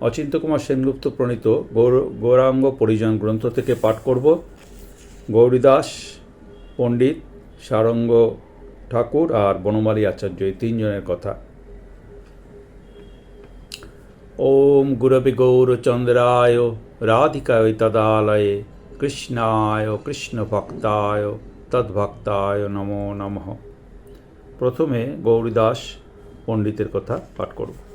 অচিন্ত কুমার সেনগুপ্ত প্রণীত গৌর, গৌরাঙ্গ পরিজন গ্রন্থ থেকে পাঠ করব। গৌরীদাস, পণ্ডিত সারঙ্গ ঠাকুর আর বনমালী আচার্য, এই তিনজনের কথা। ওম গুরবে গৌরচন্দ্রায়, রাধিকায় তদালয়ে, কৃষ্ণায় কৃষ্ণ ভক্তায় তদ্ভক্তায় নমো নমঃ। প্রথমে গৌরীদাস পণ্ডিতের কথা পাঠ করব।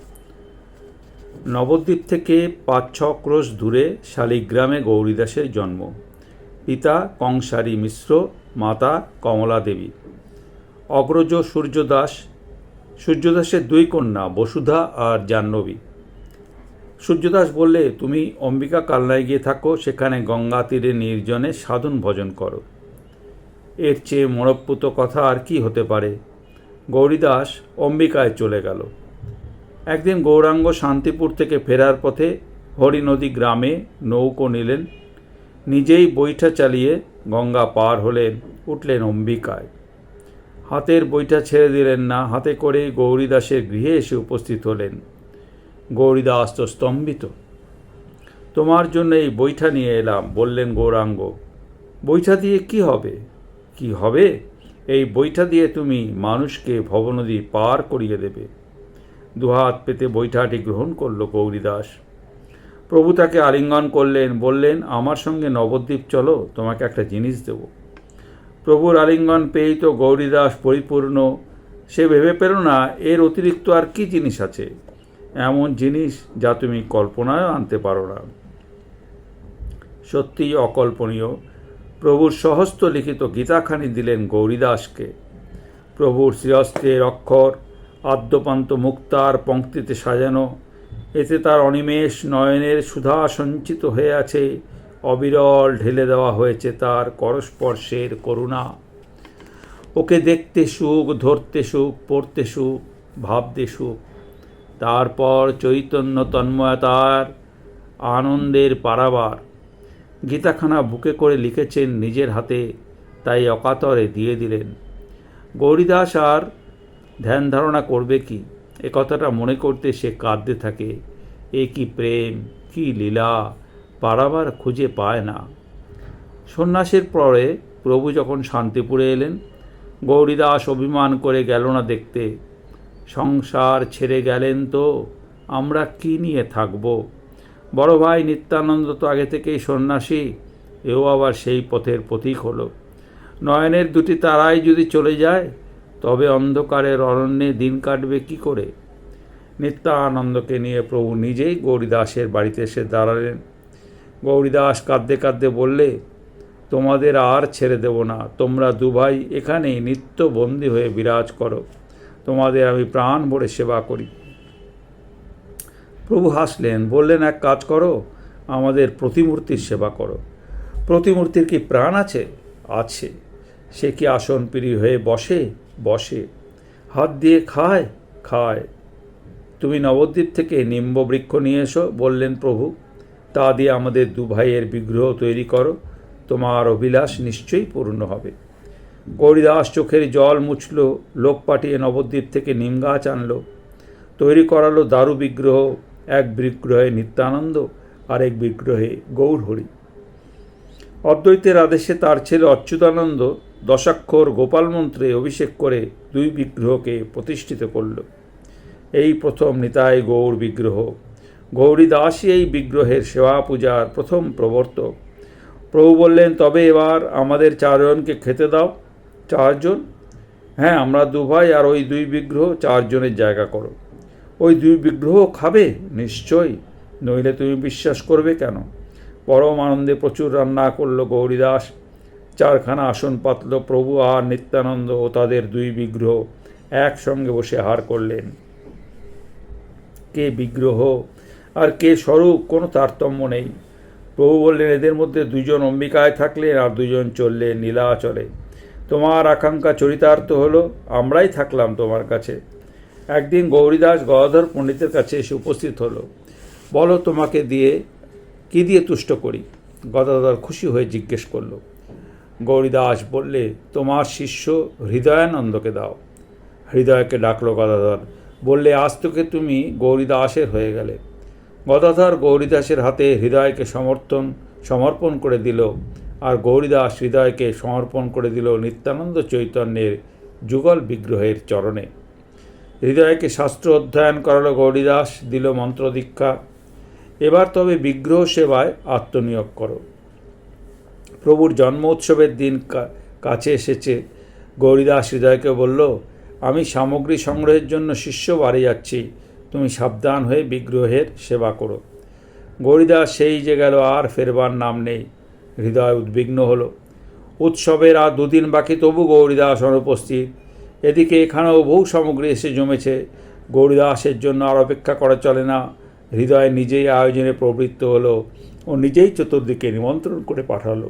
নবদ্বীপ থেকে পাঁচ ছ ক্রোশ দূরে শালিগ্রামে গৌরীদাসের জন্ম। পিতা কংসারী মিশ্র, মাতা কমলা দেবী। অগ্রজ সূর্যদাস। সূর্যদাসের দুই কন্যা, বসুধা আর জাহ্নবী। সূর্যদাস বললে, তুমি অম্বিকা কালনায় গিয়ে থাকো, সেখানে গঙ্গা তীরে নির্জনে সাধন ভজন করো। এর চেয়ে মরপ্পুত কথা আর কি হতে পারে? গৌরীদাস অম্বিকায় চলে গেল। একদিন গৌরাঙ্গ শান্তিপুর থেকে ফেরার পথে হরিনদী গ্রামে নৌকো নিলেন। নিজেই বৈঠা চালিয়ে গঙ্গা পার হলেন, উঠলেন অম্বিকায়। হাতের বইটা ছেড়ে দিলেন না, হাতে করে গৌরীদাসের গৃহে এসে উপস্থিত হলেন। গৌরীদাস তো স্তম্ভিত। তোমার জন্য এই বইটা নিয়ে এলাম, বললেন গৌরাঙ্গ। বইটা দিয়ে কি হবে? কি হবে? এই বইটা দিয়ে তুমি মানুষকে ভবনদী পার করিয়ে দেবে। দুহাত পেতে বইটাটি গ্রহণ করল গৌরীদাস প্রভু তাকে আলিঙ্গন করলেন, বললেন, আমার সঙ্গে নবদ্বীপ চলো, তোমাকে একটা জিনিস দেব। প্রভুর আলিঙ্গন পেয়েই তো গৌরীদাস পরিপূর্ণ। সে ভেবে পেল না, এর অতিরিক্ত আর কি জিনিস আছে? এমন জিনিস যা তুমি কল্পনায় আনতে পারো না। সত্যিই অকল্পনীয়। প্রভুর সহস্ত লিখিত গীতাখানি দিলেন গৌরীদাসকে। প্রভুর শ্রীহস্তের অক্ষর আদ্যপান্ত মুক্তার পঙ্ক্তিতে সাজানো, এতে তার অনিমেষ নয়নের সুধা সঞ্চিত হয়ে আছে, অবিরল ঢেলে দেওয়া হয়েছে তার করস্পর্শের করুণা। ওকে দেখতে সুখ, ধরতে সুখ, পড়তে সুখ, ভাবতে সুখ। তারপর চৈতন্য তন্ময়তার আনন্দের পারাবার। গীতাখানা বুকে করে লিখেছেন নিজের হাতে, তাই অকাতরে দিয়ে দিলেন। গৌরীদাস আর ধ্যান ধারণা করবে কি? এ কথাটা মনে করতে সে কাঁদতে থাকে। এ কি প্রেম, কি লীলা, পারাবার খুঁজে পায় না। সন্ন্যাসের পরে প্রভু যখন শান্তিপুরে এলেন, গৌরীদাস অভিমান করে গেল না দেখতে। সংসার ছেড়ে গেলেন তো, আমরা কি নিয়ে থাকব? বড় ভাই নিত্যানন্দ তো আগে থেকেই সন্ন্যাসী, এও আবার সেই পথের পথিক হলো। নয়নের দুটি তারাই যদি চলে যায় তবে অন্ধকারের অরণ্যে দিন কাটবে কি করে? নিত্যানন্দকে নিয়ে প্রভু নিজেই গৌরীদাসের বাড়িতে এসে দাঁড়ালেন। গৌরীদাস কাঁদতে কাঁদতে বললে, তোমাদের আর ছেড়ে দেব না। তোমরা দুভাই এখানেই নিত্য বন্দী হয়ে বিরাজ করো। তোমাদের আমি প্রাণ ভরে সেবা করি। প্রভু হাসলেন, বললেন, এক কাজ করো, আমাদের প্রতিমূর্তির সেবা করো। প্রতিমূর্তির কি প্রাণ আছে? আছে। সে কি আসন পিড়ি হয়ে বসে বসে। হাত দিয়ে খায় খায়। তুমি নবদ্বীপ থেকে নিম্ব বৃক্ষ নিয়ে এসো, বললেন প্রভু। তা দিয়ে আমাদের দু ভাইয়ের বিগ্রহ তৈরি করো। তোমার অভিলাষ নিশ্চয়ই পূর্ণ হবে। গৌরীদাস চোখের জল মুছল, লোক পাঠিয়ে নবদ্বীপ থেকে নিম গাছ আনলো। তৈরি করালো দারু বিগ্রহ, এক বিগ্রহে নিত্যানন্দ আর এক বিগ্রহে গৌরহরি। অদ্বৈতের আদেশে তার ছেলে অচ্যুতানন্দ দশাক্ষর গোপাল মন্ত্রে অভিষেক করে দুই বিগ্রহকে প্রতিষ্ঠিত করল। এই প্রথম নিতাই গৌর বিগ্রহ। গৌরী দাসই এই বিগ্রহের সেবা পূজার প্রথম প্রবর্তক। প্রভু বললেন, তবে এবার আমাদের চারজনকে খেতে দাও। চারজন? হ্যাঁ আমরা দু ভাই আর ওই দুই বিগ্রহ চারজনের জায়গা করো। ওই দুই বিগ্রহ খাবে? নিশ্চয়ই। নইলে তুমি বিশ্বাস করবে কেন? পরম আনন্দে প্রচুর রান্না করল গৌরীদাস চারখানা আসন পাতল, প্রভু আর নিত্যানন্দ ও তাদের দুই বিগ্রহ একসঙ্গে বসে হার করলেন। কে বিগ্রহ আর কে স্বরূপ, কোনো তারতম্য নেই। প্রভু বললেন, এদের মধ্যে দুজন অম্বিকায় থাকলেন আর দুজন চললেন নীলাচলে। তোমার আকাঙ্ক্ষা চরিতার্থ হলো, আমরাই থাকলাম তোমার কাছে। একদিন গৌরীদাস গদাধর পণ্ডিতের কাছে এসে উপস্থিত হলো। বলো তোমাকে দিয়ে, কি দিয়ে তুষ্ট করি? গদাধর খুশি হয়ে জিজ্ঞেস করল। গৌরীদাস বললে, তোমার শিষ্য হৃদয়ানন্দকে দাও। হৃদয়কে ডাকলো গদাধর। বললে, আজ তোকে তুমি গৌরীদাসের হয়ে গেলে। গদাধর গৌরীদাসের হাতে হৃদয়কে সমর্থন, সমর্পণ করে দিল আর গৌরীদাস হৃদয়কে সমর্পণ করে দিল নিত্যানন্দ চৈতন্যের যুগল বিগ্রহের চরণে। হৃদয়কে শাস্ত্র অধ্যয়ন করালো গৌরীদাস, দিল মন্ত্র দীক্ষা এবার তবে বিগ্রহ সেবায় আত্মনিয়োগ করো। প্রভুর জন্ম উৎসবের দিন কাছে এসেছে। গৌরীদাস হৃদয়কে বলল, আমি সামগ্রী সংগ্রহের জন্য শিষ্য বাড়ি যাচ্ছি। তুমি সাবধান হয়ে বিগ্রহের সেবা করো। গৌরীদাস সেই যে গেল, আর ফেরবার নাম নেই। হৃদয় উদ্বিগ্ন হলো। উৎসবের আর দুদিন বাকি, তবু গৌরীদাস অনুপস্থিত এদিকে এখানেও বহু সামগ্রী এসে জমেছে। গৌরীদাসের জন্য আর অপেক্ষা করা চলে না। হৃদয় নিজেই আয়োজনে প্রবৃত্ত হলো ও নিজেই চতুর্দিকে নিমন্ত্রণ করে পাঠালো।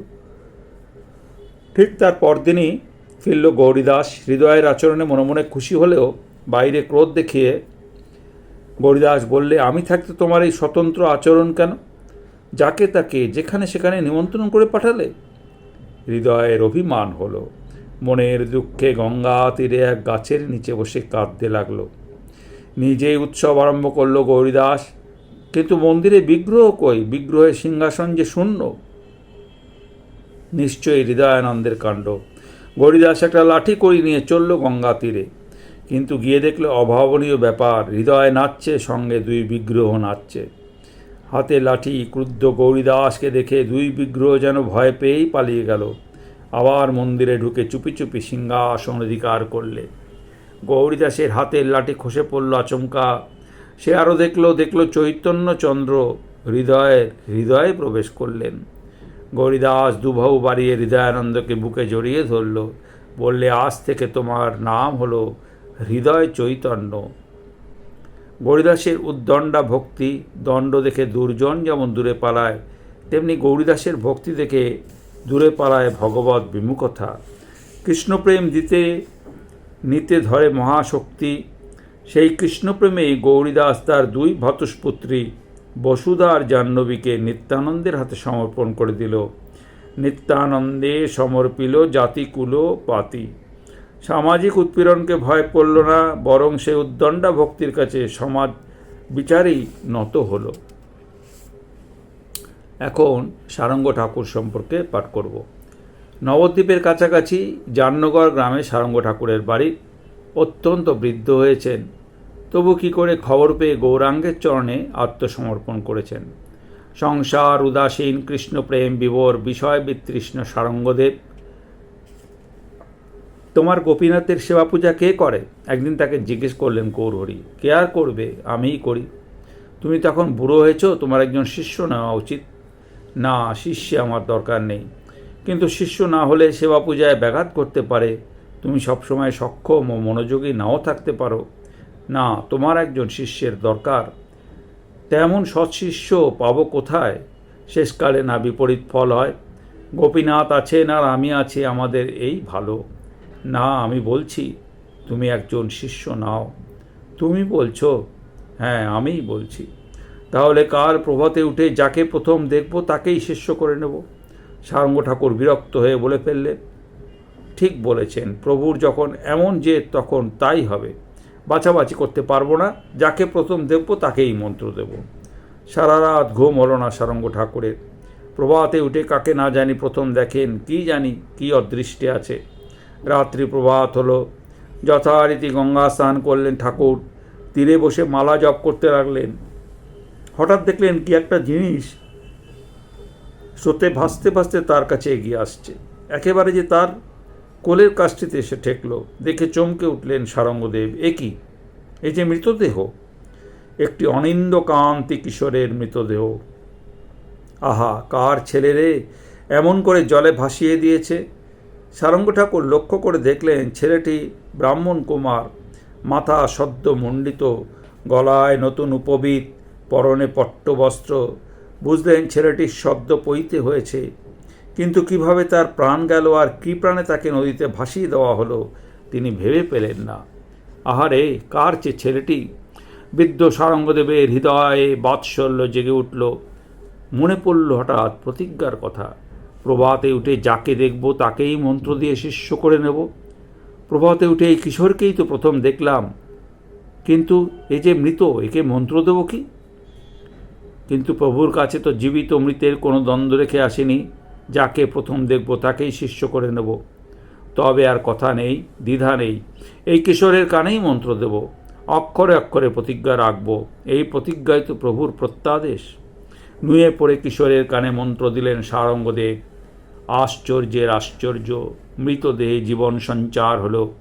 ঠিক তার পরদিনই ফিরল গৌরীদাস। হৃদয়ের আচরণে মনে মনে খুশি হলেও বাইরে ক্রোধ দেখিয়ে গৌরীদাস বললে, আমি থাকতে তোমার এই স্বতন্ত্র আচরণ কেন? যাকে তাকে যেখানে সেখানে নিমন্ত্রণ করে পাঠালে? হৃদয়ের অভিমান হলো। মনের দুঃখে গঙ্গা তীরে এক গাছের নিচে বসে কাঁদতে লাগল। নিজেই উৎসব আরম্ভ করল গৌরীদাস। কিন্তু মন্দিরে বিগ্রহ কই? বিগ্রহের সিংহাসন যে শূন্য নিশ্চয়ই হৃদয়ানন্দের কাণ্ড। গরিদাস একটা লাঠি করি নিয়ে চলল গঙ্গা তীরে। কিন্তু গিয়ে দেখল অভাবনীয় ব্যাপার, হৃদয় নাচছে, সঙ্গে দুই বিগ্রহ নাচছে। হাতে লাঠি, ক্রুদ্ধ গৌরীদাসকে দেখে দুই বিগ্রহ যেন ভয় পেয়েই পালিয়ে গেল। আবার মন্দিরে ঢুকে চুপি চুপি সিংহাসন অধিকার করলে। গৌরীদাসের হাতের লাঠি খসে পড়ল আচমকা। সে আরও দেখল দেখল চৈতন্যচন্দ্র হৃদয়ে হৃদয়ে প্রবেশ করলেন। গৌরীদাস দুবাহু বাড়িয়ে হৃদয়ানন্দকে বুকে জড়িয়ে ধরল। বললে, আজ থেকে তোমার নাম হলো হৃদয় চৈতন্য। গৌরীদাসের উদ্দণ্ডা ভক্তি, দণ্ড দেখে দুর্জন যেমন দূরে পালায়, তেমনি গৌরীদাসের ভক্তি দেখে দূরে পালায় ভগবত বিমুখতা। কৃষ্ণপ্রেম দিতে, নিতে ধরে মহাশক্তি। সেই কৃষ্ণপ্রেমেই গৌরীদাস তার দুই ভতস্পুত্রী বসুধা আর জাহ্নবীকে নিত্যানন্দের হাতে সমর্পণ করে দিল। নিত্যানন্দে সমর্পিল জাতিকুল পাতি। সামাজিক উৎপীড়নকে ভয় করল না, বরং সে উদ্দণ্ডা ভক্তির কাছে সমাজ বিচারেই নত হলো। এখন সারঙ্গ ঠাকুর সম্পর্কে পাঠ করব। নবদ্বীপের কাছাকাছি জাহ্নগড় গ্রামে সারঙ্গ ঠাকুরের বাড়ি অত্যন্ত বৃদ্ধ হয়েছেন। তবু কি করে খবর পেয়ে গৌরাঙ্গের চরণে আত্মসমর্পণ করেছেন? সংসার, উদাসীন, কৃষ্ণপ্রেম বিবর বিষয় বিতৃষ্ণ সারঙ্গদেব। তোমার গোপীনাথের সেবা পূজা কে করে? একদিন তাকে জিজ্ঞেস করলেন গৌরহরি, কে আর করবে? আমিই করি। তুমি তখন বুড়ো হয়েছো, তোমার একজন শিষ্য নেওয়া উচিত। না, শিষ্যে আমার দরকার নেই। কিন্তু শিষ্য না হলে সেবা পূজায় ব্যাঘাত করতে পারে। তুমি সবসময় সক্ষম ও মনোযোগী নাও থাকতে পারো। না, তোমার একজন শিষ্যের দরকার। তেমন সৎশিষ্য পাবো কোথায়? শেষকালে না বিপরীত ফল হয়। গোপীনাথ আছেন আর আমি আছি আমাদের এই ভালো। না, আমি বলছি, তুমি একজন শিষ্য নাও। তুমি বলছো হ্যাঁ আমিই বলছি। তাহলে কার প্রভাতে উঠে যাকে প্রথম দেখব, তাকেই শিষ্য করে নেব। সারঙ্গ ঠাকুর বিরক্ত হয়ে বলে ফেললেন, ঠিক বলেছেন, প্রভুর যখন এমন যে তখন তাই হবে। বাছাবাছি করতে পারব না। যাকে প্রথম দেখব, তাকেই মন্ত্র দেব। সারা রাত ঘুম হলো না সারঙ্গ ঠাকুরের। প্রভাতে উঠে কাকে না জানি প্রথম দেখেন, কি জানি, কি অদৃষ্টে আছে। রাত্রি প্রভাত হলো, যথারীতি গঙ্গা স্নান করলেন ঠাকুর। তীরে বসে মালা জপ করতে লাগলেন। হঠাৎ দেখলেন কি একটা জিনিস স্রোতে ভাসতে ভাসতে তার কাছে এগিয়ে আসছে। একেবারে যে তার কোলের কাছটিতে এসে ঠেকল। দেখে চমকে উঠলেন সারঙ্গদেব। এ কি? এই যে মৃতদেহ? একটি অনিন্দ কান্তি কিশোরের মৃতদেহ। আহা, কার ছেলে রে? এমন করে জলে ভাসিয়ে দিয়েছে। সারঙ্গ ঠাকুর লক্ষ্য করে দেখলেন ছেলেটি ব্রাহ্মণ কুমার, মাথা সদ্য মণ্ডিত, গলায় নতুন উপবিত, পরনে পট্টবস্ত্র। বুঝলেন ছেলেটির সদ্য পইতে হয়েছে। কিন্তু কীভাবে তার প্রাণ গেল আর কী প্রাণে তাকে নদীতে ভাসিয়ে দেওয়া হলো, তিনি ভেবে পেলেন না। আহারে, কার চে ছেলেটি? বৃদ্ধ সারঙ্গদেবের হৃদয়ে বাৎসল্য জেগে উঠল। মনে পড়ল হঠাৎ প্রতিজ্ঞার কথা। প্রভাতে উঠে যাকে দেখব তাকেই মন্ত্র দিয়ে শিষ্য করে নেব। প্রভাতে উঠে এই কিশোরকেই তো প্রথম দেখলাম। কিন্তু এ যে মৃত, একে মন্ত্র দেব কি? কিন্তু প্রভুর কাছে তো জীবিত মৃতের কোনো দ্বন্দ্ব রেখে আসেনি। যাকে প্রথম দেখব তাকেই শিষ্য করে নেব। তবে আর কথা নেই, দ্বিধা নেই। এই কিশোরের কানেই মন্ত্র দেব। অক্ষরে অক্ষরে প্রতিজ্ঞা রাখব। এই প্রতিজ্ঞায় তো প্রভুর প্রত্যাদেশ। নুয়ে পড়ে কিশোরের কানে মন্ত্র দিলেন সারঙ্গদেব আশ্চর্যের আশ্চর্য, মৃতদেহে জীবন সঞ্চার হলো।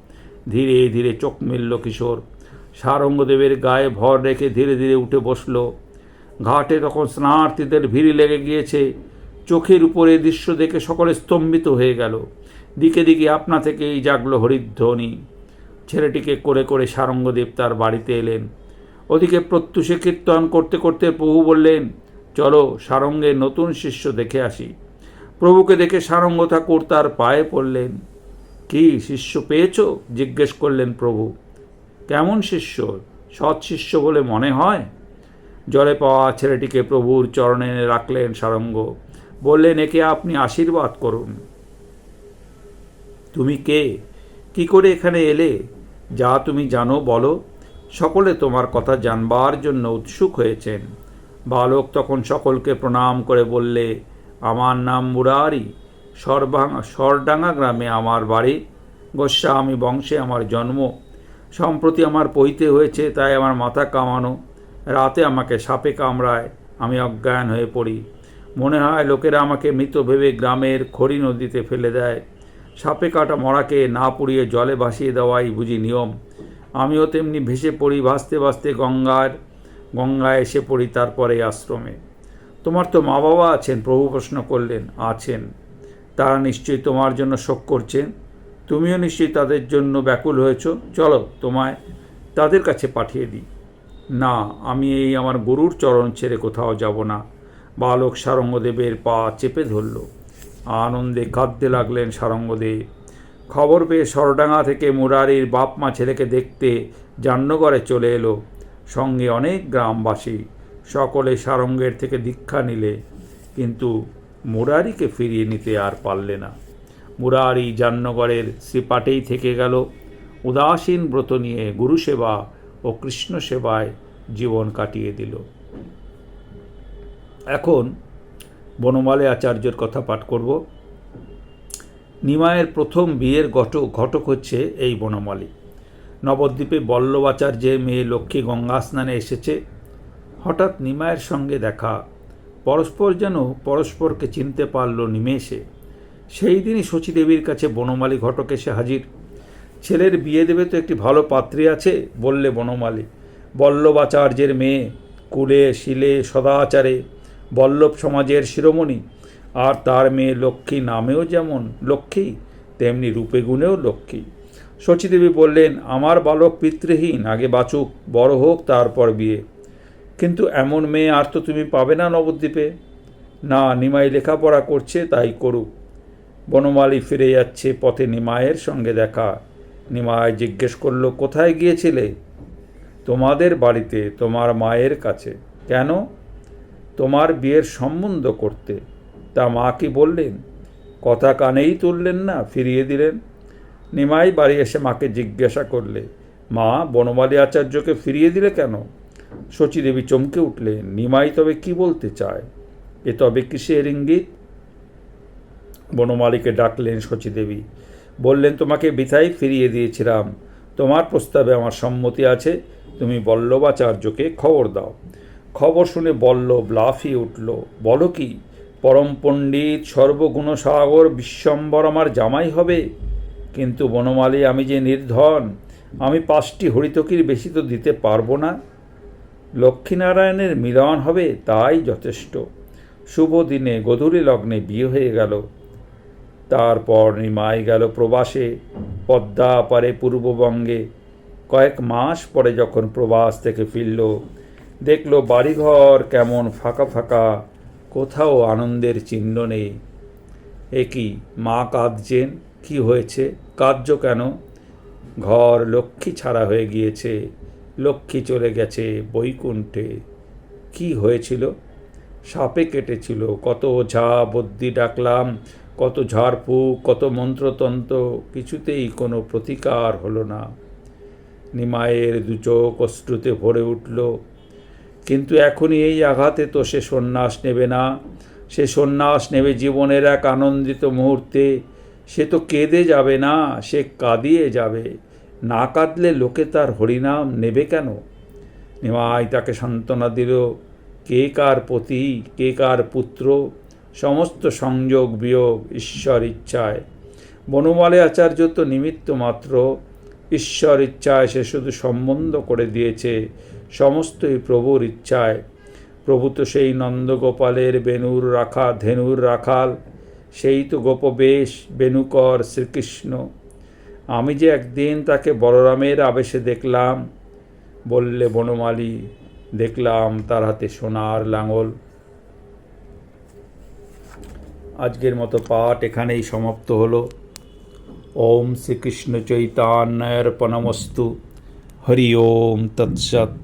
ধীরে ধীরে চোখ মেলল কিশোর। সারঙ্গদেবের গায়ে ভর রেখে ধীরে ধীরে উঠে বসল। ঘাটে তখন স্নানার্থীদের ভিড় লেগে গিয়েছে। চোখের উপরে দৃশ্য দেখে সকলে স্তম্ভিত হয়ে গেল। দিকে দিকে আপনা থেকেই জাগলো হরিধ্বনি। ছেলেটিকে করে করে সারঙ্গদেব তার বাড়িতে এলেন। ওদিকে প্রত্যুষে কীর্তন করতে করতে প্রভু বললেন, চলো সারঙ্গের নতুন শিষ্য দেখে আসি। প্রভুকে দেখে সারঙ্গ ঠাকুর তার পায়ে পড়লেন। কি শিষ্য পেয়েছ? জিজ্ঞেস করলেন প্রভু। কেমন শিষ্য? সৎ শিষ্য বলে মনে হয়? জলে পাওয়া ছেলেটিকে প্রভুর চরণে রাখলেন সারঙ্গ। বললেন, একে আপনি আশীর্বাদ করুন। তুমি কে? কি করে এখানে এলে? যা তুমি জানো, বলো। সকলে তোমার কথা জানবার জন্য উৎসুক হয়েছেন। বালক তখন সকলকে প্রণাম করে বললে, আমার নাম মুরারি। সরভাঙা সরডাঙ্গা গ্রামে আমার বাড়ি। গোস্বামী বংশে আমার জন্ম। সম্প্রতি আমার পৈতে হয়েছে, তাই আমার মাথা কামানো। রাতে আমাকে সাপে কামড়ায়। আমি অজ্ঞান হয়ে পড়ি। মনে হয় লোকেরা আমাকে মৃত ভেবে গ্রামের খড়ি নদীতে ফেলে দেয়। সাপে কাটা মরাকে না পুড়িয়ে জলে ভাসিয়ে দেওয়াই বুঝি নিয়ম। আমিও তেমনি ভেসে পড়ি, ভাসতে ভাসতে গঙ্গার, গঙ্গায় এসে পড়ি তারপরে আশ্রমে। তোমার তো মা বাবা আছেন, প্রভু প্রশ্ন করলেন। আছেন। তারা নিশ্চয়ই তোমার জন্য শোক করছেন। তুমিও নিশ্চয়ই তাদের জন্য ব্যাকুল হয়েছ। চলো, তোমায় তাদের কাছে পাঠিয়ে দিই। না, আমি এই আমার গরুর চরণ ছেড়ে কোথাও যাব না। বালক সারঙ্গদেবের পা চেপে ধরল। আনন্দে কাঁদতে লাগলেন সারঙ্গদেব। খবর পেয়ে সরডাঙ্গা থেকে মুরারির বাপ মা ছেলেকে দেখতে জান্নগরে চলে এলো। সঙ্গে অনেক গ্রামবাসী সকলে সারঙ্গের থেকে দীক্ষা নিলে, কিন্তু মুরারিকে ফিরিয়ে নিতে আর পারলে না। মুরারি জান্নগরের শ্রীপাটেই থেকে গেল। উদাসীন ব্রত নিয়ে গুরুসেবা ও কৃষ্ণ সেবায় জীবন কাটিয়ে দিল। এখন বনমালী আচার্যর কথা পাঠ করব। নিমায়ের প্রথম বিয়ের ঘটক ঘটক হচ্ছে এই বনমালী। নবদ্বীপে বল্লভাচার্যের মেয়ে লক্ষ্মী গঙ্গা স্নানে এসেছে। হঠাৎ নিমায়ের সঙ্গে দেখা। পরস্পর যেন পরস্পরকে চিনতে পারল নিমেষে। সেই দিনই শচীদেবীর কাছে বনমালী ঘটক এসে হাজির। ছেলের বিয়ে দেবে তো একটি ভালো পাত্রী আছে, বললে বনমালী। বল্লভাচার্যের মেয়ে, কুলে, শিলে, সদাচারে বল্লভ সমাজের শিরোমণি। আর তার মেয়ে লক্ষ্মী নামেও যেমন লক্ষ্মী, তেমনি রূপে গুণেও লক্ষ্মী। শচীদেবী বললেন, আমার বালক পিতৃহীন, আগে বাঁচুক, বড় হোক, তারপর বিয়ে। কিন্তু এমন মেয়ে আর তো তুমি পাবে না নবদ্বীপে। না, নিমাই লেখাপড়া করছে, তাই করুক। বনমালী ফিরে যাচ্ছে পথে নিমায়ের সঙ্গে দেখা। নিমায় জিজ্ঞেস করল, কোথায় গিয়েছিলে? তোমাদের বাড়িতে, তোমার মায়ের কাছে। কেন? তোমার বিয়ের সম্বন্ধ করতে। তা মা কি বললেন? কথা কানেই তুললেন না, ফিরিয়ে দিলেন। নিমাই বাড়ি এসে মাকে জিজ্ঞাসা করলে, মা বনমালী আচার্যকে ফিরিয়ে দিলে কেন? শচীদেবী চমকে উঠলেন, নিমাই তবে কি বলতে চায়? এ তবে কিসের ইঙ্গিত? বনমালীকে ডাকলেন শচীদেবী, বললেন, তোমাকে বিথাই ফিরিয়ে দিয়েছিলাম। তোমার প্রস্তাবে আমার সম্মতি আছে, তুমি বল্লভাচার্যকে খবর দাও। খবর শুনে বল্লভ লাফিয়ে উঠল। বলো কি, পরম পণ্ডিত সর্বগুণসাগর বিশ্বম্বর আমার জামাই হবে? কিন্তু বনমালী, আমি যে নির্ধন, আমি পাঁচটি হরিতকির বেশি তো দিতে পারব না। লক্ষ্মীনারায়ণের মিলন হবে তাই যথেষ্ট। শুভ দিনে গধূলি লগ্নে বিয়ে হয়ে গেল। তারপর নিমাই গেল প্রবাসে পদ্মা পারে পূর্ববঙ্গে। কয়েক মাস পরে যখন প্রবাস থেকে ফিরল দেখল বাড়িঘর কেমন ফাঁকা ফাঁকা, কোথাও আনন্দের চিহ্ন নেই। এ কি, মা কাঁদছেন? কি হয়েছে? কার্য কেন? ঘর লক্ষ্মী ছাড়া হয়ে গিয়েছে, লক্ষ্মী চলে গেছে বৈকুণ্ঠে। কি হয়েছিল? সাপে কেটেছিল, কত ঝা বদ্যি ডাকলাম, কত ঝাড়ফুঁক, কত মন্ত্রতন্ত্র, কিছুতেই কোনো প্রতিকার হলো না। নিমায়ের দু চোখ অশ্রুতে ভরে উঠল কিন্তু এখনই এই আঘাতে তো সে সন্ন্যাস নেবে না। সে সন্ন্যাস নেবে জীবনের এক আনন্দিত মুহূর্তে। সে তো কেঁদে যাবে না, সে কাঁদিয়ে যাবে। না কাঁদলে লোকে তার হরিনাম নেবে কেন? নিমাই তাকে সান্ত্বনা দিল, কে কার পতি, কে কার পুত্র? সমস্ত সংযোগ বিয়োগ ঈশ্বর ইচ্ছায়। বনমালে আচার্য তো নিমিত্ত মাত্র। ঈশ্বর ইচ্ছায় সে শুধু সম্বন্ধ করে দিয়েছে। সমস্তই প্রভুর ইচ্ছায়, প্রভু তো সেই নন্দগোপালের বেনুর রাখা, ধেনুর রাখাল, সেই তো গোপবেশ, বেনুকর শ্রীকৃষ্ণ। আমি যে একদিন তাকে বলরামের আবেশে দেখলাম, বললে, বনমালী, দেখলাম তার হাতে সোনার লাঙল। আজকের মতো পাঠ এখানেই সমাপ্ত হলো। ওম শ্রীকৃষ্ণ চৈতান্যর্পণমস্তু। হরি ওম তৎসৎ।